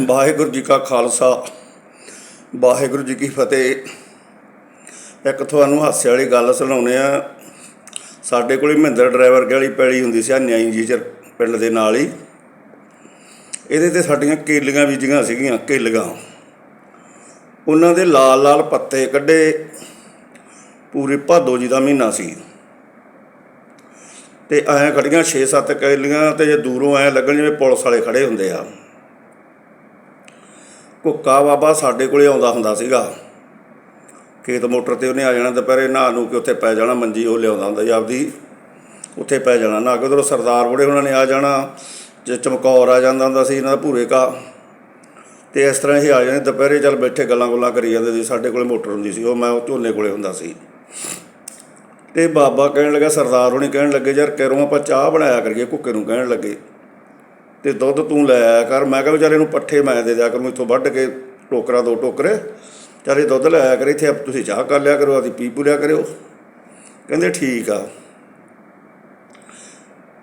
ਵਾਹਿਗੁਰੂ ਜੀ ਕਾ ਖਾਲਸਾ, ਵਾਹਿਗੁਰੂ ਜੀ ਕੀ ਫਤਿਹ। ਇੱਕ ਤੁਹਾਨੂੰ ਹਾਸੇ ਵਾਲੀ ਗੱਲ ਸੁਣਾਉਨੇ ਆ ਸਾਡੇ ਕੋਲੇ ਮਹਿੰਦਰ ਡਰਾਈਵਰ ਵਾਲੀ ਪੈਲੀ ਹੁੰਦੀ ਸੀ ਨਿਆਈ ਜੀ ਚ ਪਿੰਡ ਦੇ ਨਾਲ ਹੀ। ਇਹਦੇ ਤੇ ਸਾਡੀਆਂ ਕੇਲੀਆਂ ਬੀਜੀਆਂ ਸੀਗੀਆਂ, ਕੇਲੀਆਂ। ਉਹਨਾਂ ਦੇ ਲਾਲ ਲਾਲ ਪੱਤੇ ਕੱਢੇ। ਪੂਰੇ ਭਾਦੋ ਜੀ ਦਾ ਮਹੀਨਾ ਸੀ। ਤੇ ਐਂ ਖੜੀਆਂ 6-7 ਕੇਲੀਆਂ ਤੇ ਜੇ ਦੂਰੋਂ ਐਂ ਲੱਗਣ ਜਿਵੇਂ ਪੁਲਿਸ ਵਾਲੇ ਖੜੇ ਹੁੰਦੇ ਆ। ਕੁੱਕਾ ਬਾਬਾ ਸਾਡੇ ਕੋਲੇ ਆਉਂਦਾ ਹੁੰਦਾ ਸੀਗਾ। ਖੇਤ ਮੋਟਰ ਤੇ ਉਹਨੇ ਆ ਜਾਣਾ ਦੁਪਹਿਰੇ, ਨਹਾ ਨੂੰ ਕਿ ਉੱਥੇ ਪੈ ਜਾਣਾ, ਮੰਜੀ ਉਹ ਲਿਆਉਂਦਾ ਹੁੰਦਾ ਸੀ ਆਪਦੀ। ਉੱਥੇ ਪੈ ਜਾਣਾ ਨਾ ਕਿ ਉਧਰੋਂ ਸਰਦਾਰ ਬੜੇ ਉਹਨਾਂ ਨੇ ਆ ਜਾਣਾ, ਜੇ ਚਮਕੌਰ ਆ ਜਾਂਦਾ ਹੁੰਦਾ ਸੀ ਇਹਨਾਂ ਦਾ ਭੂਰੇ ਕਾ ਤੇ ਇਸ ਤਰ੍ਹਾਂ ਇਹ ਆ ਜਾਂਦੇ, ਦੁਪਹਿਰੇ ਚੱਲ ਬੈਠੇ ਗੱਲਾਂ ਗੁੱਲਾਂ ਕਰੀ ਜਾਂਦੇ ਸੀ, ਸਾਡੇ ਕੋਲੇ ਮੋਟਰ ਹੁੰਦੀ ਸੀ, ਉਹ ਮੈਂ ਉਹ ਝੋਨੇ ਕੋਲੇ ਹੁੰਦਾ ਸੀ। ਤੇ ਬਾਬਾ ਕਹਿਣ ਲੱਗਾ, ਸਰਦਾਰ ਉਹਨੇ ਕਹਿਣ ਲੱਗੇ, ਯਾਰ ਕਰੋ ਆਪਾਂ ਚਾਹ ਬਣਾਇਆ ਕਰੀਏ ਕੁੱਕੇ ਨੂੰ ਕਹਿਣ ਲੱਗੇ। ਤੇ ਦੁੱਧ ਤੂੰ ਲੈ ਆਇਆ ਕਰ। ਮੈਂ ਕਿਹਾ ਵਿਚਾਰੇ ਨੂੰ ਪੱਠੇ ਮੈਂ ਦੇ ਦਿਆ ਕਰੂੰ, ਇੱਥੋਂ ਵੱਢ ਕੇ ਟੋਕਰਾ, ਦੋ ਟੋਕਰੇ। ਚਾਰੇ ਦੁੱਧ ਲੈ ਆਇਆ ਕਰ, ਇੱਥੇ ਤੁਸੀਂ ਚਾਹ ਕਰ ਲਿਆ ਕਰੋ, ਆਦੀ ਪੀ ਪੂ ਲਿਆ ਕਰਿਓ। ਕਹਿੰਦੇ ਠੀਕ ਆ।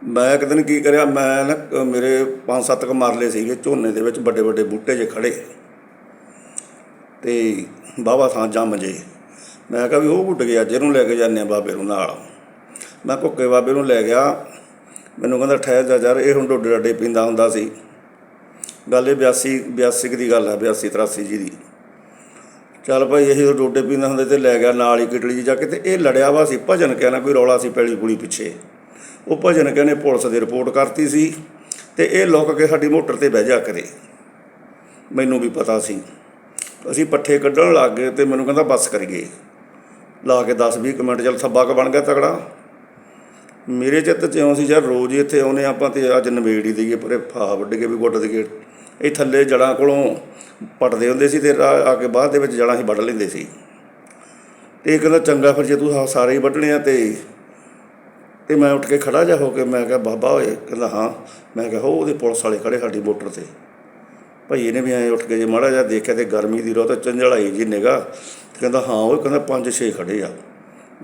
ਮੈਂ ਇੱਕ ਦਿਨ ਕੀ ਕਰਿਆ, ਮੈਂ ਨਾ ਮੇਰੇ ਪੰਜ ਸੱਤ ਕ ਮਰਲੇ ਸੀਗੇ, ਝੋਨੇ ਦੇ ਵਿੱਚ ਵੱਡੇ ਵੱਡੇ ਬੂਟੇ ਜੇ ਖੜੇ ਤੇ ਬਾਬਾ ਥਾਂ ਜੰਮ ਜੇ। ਮੈਂ ਕਿਹਾ ਵੀ ਉਹ ਉੱਡ ਗਿਆ ਜਿਹਨੂੰ ਲੈ ਕੇ ਜਾਂਦੇ ਆ ਬਾਬੇ ਨੂੰ ਨਾਲ। ਮੈਂ ਕੁੱਕੇ ਬਾਬੇ ਨੂੰ ਲੈ ਗਿਆ। ਮੈਨੂੰ ਕਹਿੰਦਾ ਠਹਿਰ ਜਾ ਯਾਰ, ਇਹ ਹੁਣ ਡੋਡੇ ਡਾਡੇ ਪੀਂਦਾ ਹੁੰਦਾ ਸੀ। ਗੱਲ ਇਹ 82 82 ਦੀ ਗੱਲ ਹੈ 82 83 ਜੀ ਦੀ। ਚੱਲ ਭਾਈ, ਇਹ ਜਦੋਂ ਡੋਡੇ ਪੀਂਦਾ ਹੁੰਦੇ ਤੇ ਲੈ ਗਿਆ ਨਾਲ ਹੀ ਕਿਟਲੀ ਜੀ ਜਾ ਕੇ ਤੇ ਇਹ ਲੜਿਆ ਵਾ ਸੀ, ਭਜਨ ਕਿਆ ਨਾ ਕੋਈ ਰੌਲਾ ਸੀ ਪੈਲੀ ਪੁਲੀ ਪਿੱਛੇ। ਉਹ ਭਜਨ ਕਿਆ ਪੁਲਿਸ ਦੀ ਰਿਪੋਰਟ ਕਰਤੀ ਸੀ ਤੇ ਇਹ ਲੁੱਕ ਕੇ ਸਾਡੀ ਮੋਟਰ ਤੇ ਬਹਿ ਜਾ ਕਰੇ। ਮੈਨੂੰ ਵੀ ਪਤਾ ਸੀ। ਅਸੀਂ ਪੱਠੇ ਕੱਢਣ ਲੱਗ ਗਏ ਤੇ ਮੈਨੂੰ ਕਹਿੰਦਾ ਬੱਸ ਕਰੀਏ। ਲਾ ਕੇ 10 20 ਮਿੰਟ, ਚੱਲ ਥੱਬਾ ਕ ਬਣ ਗਿਆ ਤਗੜਾ ਮੇਰੇ ਚਿੱਤ ਚ ਇਉਂ ਸੀ ਯਾਰ, ਰੋਜ਼ ਹੀ ਇੱਥੇ ਆਉਨੇ ਆਪਾਂ ਤੇ ਅੱਜ ਨਵੇੜ ਹੀ ਦਈਏ, ਪਰੇ ਫਾ ਵੱਢ ਕੇ ਵੀ ਗੁੱਡ ਦਈਏ ਇਹ ਥੱਲੇ ਜੜਾਂ ਕੋਲੋਂ ਪਟਦੇ ਹੁੰਦੇ ਸੀ ਤੇ ਰਾਹ ਆ ਕੇ ਬਾਅਦ ਦੇ ਵਿੱਚ ਜੜਾਂ ਹੀ ਵੱਢ ਲੈਂਦੇ ਸੀ। ਤੇ ਇਹ ਕਹਿੰਦਾ, ਚੰਗਾ ਫਿਰ ਜੇ ਤੂੰ ਆਹ ਸਾਰੇ ਹੀ ਵੱਢਣੇ ਆ ਤੇ ਤੇ ਮੈਂ ਉੱਠ ਕੇ ਖੜਾ ਜਾ ਹੋ ਕੇ, ਮੈਂ ਕਿਹਾ, ਬਾਬਾ ਓਏ, ਕਹਿੰਦਾ, ਹਾਂ। ਮੈਂ ਕਿਹਾ, ਹੋ, ਉਹਦੇ ਪੁਲਿਸ ਵਾਲੇ ਖੜੇ ਸਾਡੀ ਮੋਟਰ ਤੇ। ਭਾਈ ਇਹਨੇ ਵੀ ਐਂ ਉੱਠ ਕੇ ਜੇ ਮਾੜਾ ਜਿਹਾ ਦੇਖਿਆ ਤੇ ਗਰਮੀ ਦੀ ਰੋ ਰੋਤ ਚੰਝੜਾਈ ਜੀ ਨਿਗਾ ਤੇ ਕਹਿੰਦਾ, ਹਾਂ ਉਹ ਕਹਿੰਦਾ, ਪੰਜ ਛੇ ਖੜੇ ਆ।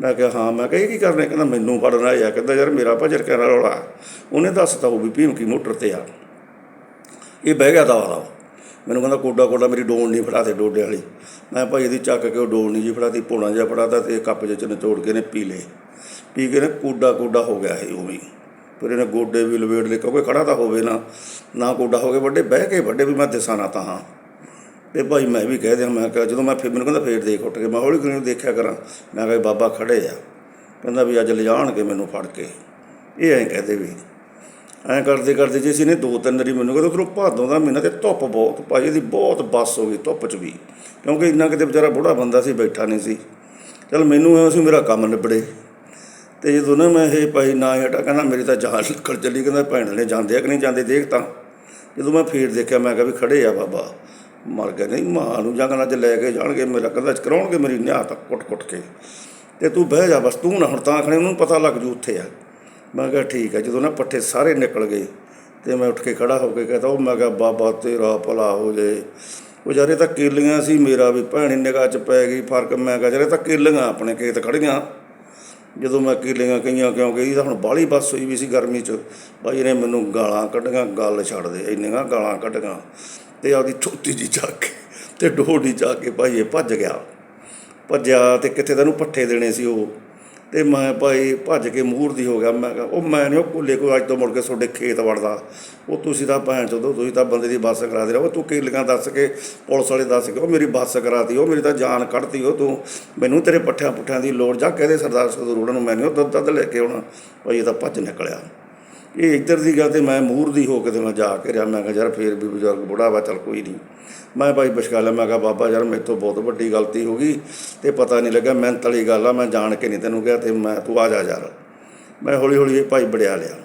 ਮੈਂ ਕਿਹਾ, ਹਾਂ। ਮੈਂ ਕਿਹਾ, ਇਹ ਕੀ ਕਰਨੇ? ਕਹਿੰਦਾ, ਮੈਨੂੰ ਫੜਨਾ ਆ। ਕਹਿੰਦਾ, ਯਾਰ, ਮੇਰਾ ਭਜਰ ਕਹਿਣਾ ਰੌਲਾ ਉਹਨੇ ਦੱਸਤਾ ਉਹ ਵੀ ਭੀਮਕੀ ਮੋਟਰ ਤੇ ਆ। ਇਹ ਬਹਿ ਗਿਆ ਦਵਾ ਦਾ ਮੈਨੂੰ ਕਹਿੰਦਾ, ਕੋਡਾ ਕੋਡਾ, ਮੇਰੀ ਡੋਲ ਨਹੀਂ ਫੜਾ ਦੇ ਡੋਡੇ ਵਾਲੀ। ਮੈਂ ਭਾਈ, ਇਹਦੀ ਚੱਕ ਕੇ ਉਹ ਡੋਲ ਨਹੀਂ ਜੀ ਫੜਾਤੀ ਪੋਣਾ ਜਿਹਾ ਫੜਾਤਾ ਤੇ ਕੱਪ ਜਿਹੇ ਚ ਨਿਚੋੜ ਕੇ ਨੇ ਪੀ ਲਏ। ਪੀ ਕੇ ਨੇ ਕੋਡਾ ਕੋਡਾ ਹੋ ਗਿਆ ਇਹ ਉਹ ਵੀ ਫਿਰ ਇਹਨੇ ਗੋਡੇ ਵੀ ਲਵੇੜ ਲਏ, ਕਿਉਂਕਿ ਖੜਾ ਤਾਂ ਹੋਵੇ ਨਾ ਨਾ ਕੋਡਾ ਹੋ ਕੇ ਵੱਡੇ ਬਹਿ ਕੇ ਵੱਡੇ ਵੀ ਮੈਂ ਦਿਸਾਂ ਨਾ ਤਾਂ ਹਾਂ। ਤੇ ਭਾਈ ਮੈਂ ਵੀ ਕਹਿ ਦਿਆਂ, ਮੈਂ ਕਿਹਾ ਜਦੋਂ ਮੈਂ ਫਿਰ ਮੈਨੂੰ ਕਹਿੰਦਾ ਫੇਰ ਦੇਖ ਉੱਠ ਕੇ, ਮੈਂ ਹੌਲੀ ਹੌਲੀ ਦੇਖਿਆ ਕਰਾਂ। ਮੈਂ ਕਿਹਾ ਬਾਬਾ ਖੜੇ ਆ। ਕਹਿੰਦਾ ਵੀ ਅੱਜ ਲਿਜਾਣਗੇ ਮੈਨੂੰ ਫੜ ਕੇ। ਇਹ ਐਂ ਕਹਦੇ ਵੀ। ਐਂ ਕਰਦੇ ਕਰਦੇ ਜੇ ਸੀ ਨੇ ਦੋ ਤਿੰਨ ਵਾਰੀ ਮੈਨੂੰ ਕਹਿੰਦਾ, ਉਧਰੋਂ ਭਾਦੋਂ ਦਾ ਮਹੀਨਾ ਤੇ ਧੁੱਪ ਬਹੁਤ ਭਾਈ ਇਹਦੀ ਬਹੁਤ ਬੱਸ ਹੋ ਗਈ ਧੁੱਪ 'ਚ ਵੀ। ਕਿਉਂਕਿ ਇੰਨਾ ਕਿਤੇ ਵਿਚਾਰਾ ਬੁੜਾ ਬੰਦਾ ਸੀ, ਬੈਠਾ ਨਹੀਂ ਸੀ। ਚਲ ਮੈਨੂੰ ਐਂ ਸੀ, ਮੇਰਾ ਕੰਮ ਨਿਬੜੇ। ਤੇ ਜਦੋਂ ਨਾ ਮੈਂ ਇਹ ਭਾਈ ਨਾ ਹਟਾ, ਕਹਿੰਦਾ ਮੇਰੀ ਤਾਂ ਜਾਨ ਨਿਕਲ ਚੱਲੀ, ਕਹਿੰਦਾ ਭੈਣ ਨੇ ਜਾਂਦੇ ਆ ਕਿ ਨਹੀਂ ਜਾਂਦੇ, ਦੇਖ ਤਾਂ। ਜਦੋਂ ਮੈਂ ਫੇਰ ਦੇਖਿਆ, ਮੈਂ ਕਿਹਾ ਵੀ ਖੜੇ ਆ ਬਾਬਾ। ਮਰ ਗਏ। ਨਹੀਂ, ਮਾਂ ਨੂੰ ਜੰਗਲਾਂ 'ਚ ਲੈ ਕੇ ਜਾਣਗੇ, ਮੇਰਾ ਕਹਿੰਦਾ ਕਰਾਉਣਗੇ ਮੇਰੀ ਨਿਆਹ ਤੱਕ ਕੁੱਟ-ਕੁੱਟ ਕੇ। ਤੇ ਤੂੰ ਬਹਿ ਜਾ ਬਸ, ਤੂੰ ਨਾ ਹੁਣ ਤਾਂ ਆਖਣੇ ਉਹਨੂੰ ਪਤਾ ਲੱਗ ਜੂ ਉੱਥੇ ਆ। ਮੈਂ ਕਿਹਾ ਠੀਕ ਹੈ ਜਦੋਂ ਨਾ ਪੱਠੇ ਸਾਰੇ ਨਿਕਲ ਗਏ ਤੇ ਮੈਂ ਉੱਠ ਕੇ ਖੜਾ ਹੋ ਕੇ ਕਹਤਾ, ਉਹ ਮੈਂ ਕਿਹਾ, ਬਾਬਾ ਤੇਰਾ ਭਲਾ ਹੋ ਜੇ। ਉਹ ਜਾਰੇ ਤਾਂ ਕੇਲੀਆਂ ਸੀ, ਮੇਰਾ ਵੀ ਭੈਣੀ ਨਿਗਾਹ 'ਚ ਪੈ ਗਈ, ਫ਼ਰਕ ਮੈਂ ਕਿਹਾ ਜਾਰੇ ਤਾਂ ਕੇਲੀਆਂ ਆਪਣੇ ਖੇਤ ਖੜੀਆਂ। ਜਦੋਂ ਮੈਂ ਕੀਲੀਆਂ ਕਈਆਂ ਕਿਉਂਕਿ ਇਹਦੀ ਤਾਂ ਹੁਣ ਬਾਹਲੀ ਬੱਸ ਹੋਈ ਵੀ ਸੀ ਗਰਮੀ 'ਚ। ਭਾਈ ਨੇ ਮੈਨੂੰ ਗਾਲਾਂ ਕੱਢੀਆਂ, ਗੱਲ ਛੱਡ ਦੇ, ਇੰਨੀਆਂ ਗਾਲਾਂ ਕੱਢੀਆਂ। ਤੇ ਆਪਦੀ ਛੋਟੀ ਜੀ ਜਾ ਕੇ ਤੇ ਡੋਡੀ ਜਾ ਕੇ ਭਾਈ ਇਹ ਭੱਜ ਗਿਆ। ਭੱਜਿਆ ਤੇ ਕਿੱਥੇ ਤੈਨੂੰ ਪੱਠੇ ਦੇਣੇ ਸੀ ਉਹ? ਤੇ ਮੈਂ ਭਾਈ ਭੱਜ ਕੇ ਮੂਰਦੀ ਹੋ ਗਿਆ। ਮੈਂ ਕਿਹਾ, ਉਹ ਮੈਂ ਨਹੀਂ ਉਹ ਕੁੱਲੇ ਕੋਈ ਅੱਜ ਤੋਂ ਮੁੜ ਕੇ ਤੁਹਾਡੇ ਖੇਤ ਵੜਦਾ। ਉਹ ਤੁਸੀਂ ਤਾਂ ਭੈਣ ਚੋਦੋ, ਤੁਸੀਂ ਤਾਂ ਬੰਦੇ ਦੀ ਬੱਸ ਕਰਾ ਦੇ ਰਹੋ। ਹੋ ਤੂੰ ਕੀਲੀਆਂ ਦੱਸ ਕੇ, ਪੁਲਿਸ ਵਾਲੇ ਦੱਸ ਕੇ, ਉਹ ਮੇਰੀ ਬੱਸ ਕਰਾਤੀ, ਉਹ ਮੇਰੀ ਤਾਂ ਜਾਨ ਕੱਢਤੀ। ਉਹ ਤੂੰ ਮੈਨੂੰ ਤੇਰੇ ਪੱਠਿਆਂ ਪੁੱਠਿਆਂ ਦੀ ਲੋੜ ਜਾ ਕਹਦੇ ਸਰਦਾਰ ਸਦਰੂੜਾ ਨੂੰ, ਮੈਂ ਨਹੀਂ ਉਹ ਦੁੱਧ ਦੱਧ ਲੈ ਕੇ ਆਉਣਾ। ਭਾਈ ਇਹ ਤਾਂ ਭੱਜ ਨਿਕਲਿਆ। ਇਹ ਇੱਧਰ ਦੀ ਗੱਲ ਤੇ ਮੈਂ ਮੂਰ ਦੀ ਹੋ ਕੇ ਤੇ ਮੈਂ ਜਾ ਕੇ ਰਿਹਾ, ਮੈਂ ਕਿਹਾ ਯਾਰ ਫੇਰ ਵੀ ਬਜ਼ੁਰਗ ਬੁੜਾ ਵਾ, ਚੱਲ ਕੋਈ ਨਹੀਂ। ਮੈਂ ਭਾਈ ਬਸ਼ਕਾਲਾ, ਮੈਂ ਕਿਹਾ ਬਾਬਾ ਯਾਰ ਮੇਰੇ ਤੋਂ ਬਹੁਤ ਵੱਡੀ ਗਲਤੀ ਹੋ ਗਈ ਤੇ ਪਤਾ ਨਹੀਂ ਲੱਗਾ ਮੈਂ ਤਲੀ ਗੱਲ ਆ, ਮੈਂ ਜਾਣ ਕੇ ਨਹੀਂ ਤੈਨੂੰ ਕਿਹਾ ਤੇ ਮੈਂ ਤੂੰ ਆ ਜਾ ਯਾਰ। ਮੈਂ ਹੌਲੀ ਹੌਲੀ ਇਹ ਭਾਈ ਬੜਿਆ ਲਿਆ।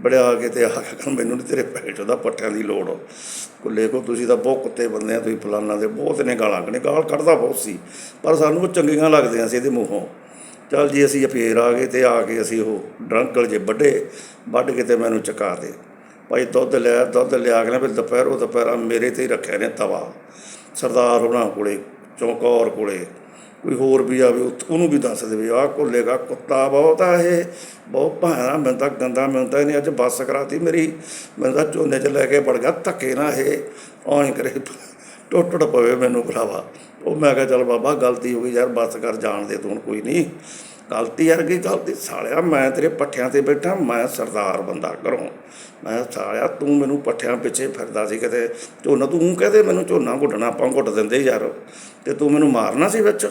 ਬੜਿਆ ਕੇ ਤੇ ਆ ਮੈਨੂੰ ਨਹੀਂ ਤੇਰੇ ਪੈਟ ਦਾ ਪੱਠਿਆਂ ਦੀ ਲੋੜ। ਕੁੱਲੇ ਕੋ ਤੁਸੀਂ ਤਾਂ ਬਹੁਤ ਕੁੱਤੇ ਬੰਦੇ ਆ, ਤੁਸੀਂ ਫਲਾਨਾ ਦੇ ਬਹੁਤ ਨੇ ਗਾਲਾਂ ਕੱਢੇ ਗਾਲ ਕੱਢਦਾ ਬਹੁਤ ਸੀ, ਪਰ ਸਾਨੂੰ ਉਹ ਚੰਗੀਆਂ ਲੱਗਦੀਆਂ ਸੀ ਇਹਦੇ ਮੂੰਹੋਂ। ਚੱਲ ਜੀ ਅਸੀਂ ਫੇਰ ਆ ਗਏ ਤੇ ਆ ਕੇ ਅਸੀਂ ਉਹ ਡਰੰਕਲ ਜੇ ਵੱਡੇ ਵੱਢ ਕੇ ਤੇ ਮੈਨੂੰ ਚਕਾ ਦੇ। ਭਾਈ ਦੁੱਧ ਲਿਆ ਦੁੱਧ ਲਿਆ ਕੇ ਨਾ ਫਿਰ ਦੁਪਹਿਰੋਂ ਦੁਪਹਿਰਾ ਮੇਰੇ ਤੇ ਹੀ ਰੱਖਿਆ ਨੇ ਤਵਾ। ਸਰਦਾਰ ਹੋਣਾ ਕੋਲੇ, ਚੌਕੌਰ ਕੋਲੇ। ਕੋਈ ਹੋਰ ਵੀ ਆਵੇ ਉਹਨੂੰ ਵੀ ਦੱਸ ਦੇਵੇ, ਆਹ ਕੋਲੇਗਾ ਕੁੱਤਾ ਬਹੁਤ ਆ ਇਹ। ਬਹੁਤ ਭਾਣਾ ਮੈਂ ਤਾਂ ਗੰਦਾ, ਮੈਨੂੰ ਤਾਂ ਇਹਨੇ ਅੱਜ ਬੱਸ ਕਰਾਤੀ ਮੇਰੀ। ਮੈਂ ਤਾਂ ਝੋਨੇ 'ਚ ਲੈ ਕੇ ਵੜ ਗਿਆ, ਧੱਕੇ ਨਾ ਇਹ ਔਂ ਕਰੇ। ਟੁੱਟ ਟੁੱਟ ਪਵੇ ਮੈਨੂੰ ਭਰਾਵਾ। ਉਹ ਮੈਂ ਕਿਹਾ, ਚੱਲ ਬਾਬਾ, ਗਲਤੀ ਹੋ ਗਈ ਯਾਰ, ਬਸ ਕਰ, ਜਾਣ ਦੇ, ਤੂੰ ਕੋਈ ਨਹੀਂ। ਗਲਤੀ ਯਾਰ ਕੀ ਗਲਤੀ? ਸਾਲਿਆ, ਮੈਂ ਤੇਰੇ ਪੱਠਿਆਂ ਤੇ ਬੈਠਾ, ਮੈਂ ਸਰਦਾਰ ਬੰਦਾ ਘਰੋਂ। ਮੈਂ ਸਾਲਿਆ, ਤੂੰ ਮੈਨੂੰ ਪੱਠਿਆਂ ਪਿੱਛੇ ਫਿਰਦਾ ਸੀ ਕਿਤੇ। ਝੋਨਾ, ਤੂੰ ਕਹਦੇ ਮੈਨੂੰ, ਝੋਨਾ ਘੁੱਟਣਾ ਆਪਾਂ ਘੁੱਟ ਦਿੰਦੇ ਯਾਰ। ਤੇ ਤੂੰ ਮੈਨੂੰ ਮਾਰਨਾ ਸੀ ਵਿੱਚ?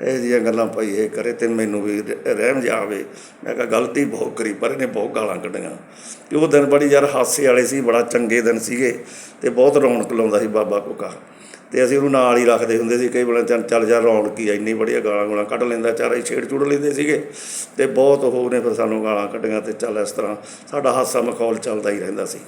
ਇਹ ਜਿਹੀਆਂ ਗੱਲਾਂ ਭਾਈ ਇਹ ਕਰੇ ਤੇ ਮੈਨੂੰ ਵੀ ਰ- ਰਹਿਮ ਜਾਵੇ ਮੈਂ ਕਿਹਾ ਗਲਤੀ ਬਹੁਤ ਕਰੀ ਪਰ ਇਹਨੇ ਬਹੁਤ ਗਾਲਾਂ ਕੱਢੀਆਂ। ਤੇ ਉਹ ਦਿਨ ਬੜੀ ਯਾਰ ਹਾਸੇ ਵਾਲੇ ਸੀ ਬੜਾ ਚੰਗੇ ਦਿਨ ਸੀਗੇ ਤੇ ਬਹੁਤ ਰੌਣਕ ਲਾਉਂਦਾ ਸੀ ਬਾਬਾ ਕੋਕਾ। ਤੇ ਅਸੀਂ ਉਹਨੂੰ ਨਾਲ ਹੀ ਰੱਖਦੇ ਹੁੰਦੇ ਸੀ ਕਈ ਵਾਰ ਚੱਲ ਚੱਲ ਜਾ ਰੌਣਕ ਹੀ ਆ, ਇੰਨੀ ਬੜੀਆਂ ਗਾਲਾਂ ਗੂਲਾਂ ਕੱਢ ਲੈਂਦਾ ਚਾਰੇ ਛੇੜ ਚੂੜ ਲੈਂਦੇ ਸੀਗੇ। ਤੇ ਬਹੁਤ ਉਹ ਨੇ ਫਿਰ ਸਾਨੂੰ ਗਾਲਾਂ ਕੱਢੀਆਂ ਤੇ ਚੱਲ ਇਸ ਤਰ੍ਹਾਂ ਸਾਡਾ ਹਾਸਾ ਮਖੌਲ ਚੱਲਦਾ ਹੀ ਰਹਿੰਦਾ ਸੀ।